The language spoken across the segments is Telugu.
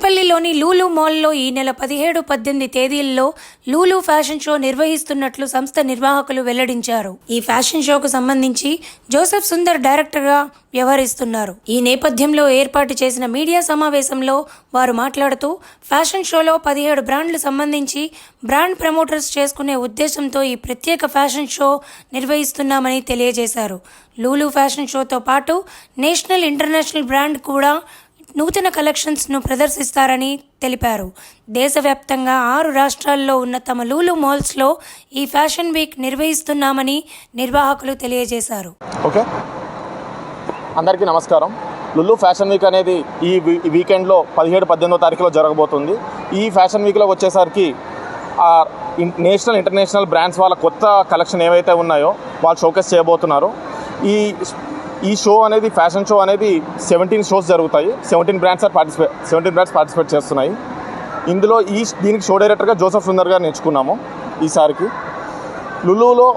లూలు మాల్లో ఈ నెల పదిహేడు పద్దెనిమిది తేదీల్లో లూలు ఫ్యాషన్ షో నిర్వహిస్తున్నట్లు సంస్థ నిర్వాహకులు వెల్లడించారు. ఈ ఫ్యాషన్ షోకు సంబంధించి జోసెఫ్ సుందర్ డైరెక్టర్గా వ్యవహరిస్తున్నారు. ఈ నేపథ్యంలో ఏర్పాటు చేసిన మీడియా సమావేశంలో వారు మాట్లాడుతూ ఫ్యాషన్ షోలో పదిహేడు బ్రాండ్లు సంబంధించి బ్రాండ్ ప్రమోటర్స్ చేసుకునే ఉద్దేశంతో ఈ ప్రత్యేక ఫ్యాషన్ షో నిర్వహిస్తున్నామని తెలియజేశారు. లూలు ఫ్యాషన్ షోతో పాటు నేషనల్ ఇంటర్నేషనల్ బ్రాండ్ కూడా నూతన కలెక్షన్స్ను ప్రదర్శిస్తారని తెలిపారు. దేశవ్యాప్తంగా ఆరు రాష్ట్రాల్లో ఉన్న తమ లూలు మాల్స్లో ఈ ఫ్యాషన్ వీక్ నిర్వహిస్తున్నామని నిర్వాహకులు తెలియజేశారు. ఓకే. అందరికీ నమస్కారం. లుల్లు ఫ్యాషన్ వీక్ అనేది ఈ వీ- ఈ వీకెండ్లో పదిహేడు పద్దెనిమిదో తారీఖులో జరగబోతుంది. ఈ ఫ్యాషన్ వీక్లో వచ్చేసరికి నేషనల్ ఇంటర్నేషనల్ బ్రాండ్స్ వాళ్ళ కొత్త కలెక్షన్ ఏవైతే ఉన్నాయో వాళ్ళు షోకేస్ చేయబోతున్నారు. ఈ ఈ షో అనేది ఫ్యాషన్ షో అనేది సెవెంటీన్ షోస్ జరుగుతాయి. Seventeen brands are participate seventeen brands participate చేస్తున్నాయి. ఇందులో ఈ దీనికి షో డైరెక్టర్గా జోసఫ్ సుందర్ గారు నేర్చుకున్నాము ఈసారికి. లులులో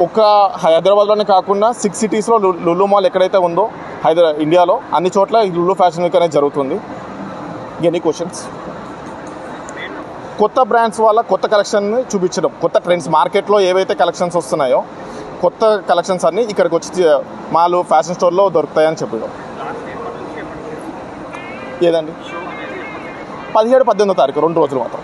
ఒక హైదరాబాద్లోనే కాకుండా సిక్స్ సిటీస్లో లు- లులు మాల్ ఎక్కడైతే ఉందో హైదరా ఇండియాలో అన్ని చోట్ల ఈ లులు ఫ్యాషన్ వీక్ అనేది జరుగుతుంది. Any questions? కొత్త బ్రాండ్స్ వల్ల కొత్త కలెక్షన్ని చూపించడం కొత్త ట్రెండ్స్ మార్కెట్లో ఏవైతే కలెక్షన్స్ వస్తున్నాయో కొత్త కలెక్షన్స్ అన్నీ ఇక్కడికి వచ్చి మాలు ఫ్యాషన్ స్టోర్లో దొరుకుతాయని చెప్పారు. ఏదండి? పదిహేడు పద్దెనిమిదో తారీఖు రెండు రోజులు మాత్రం.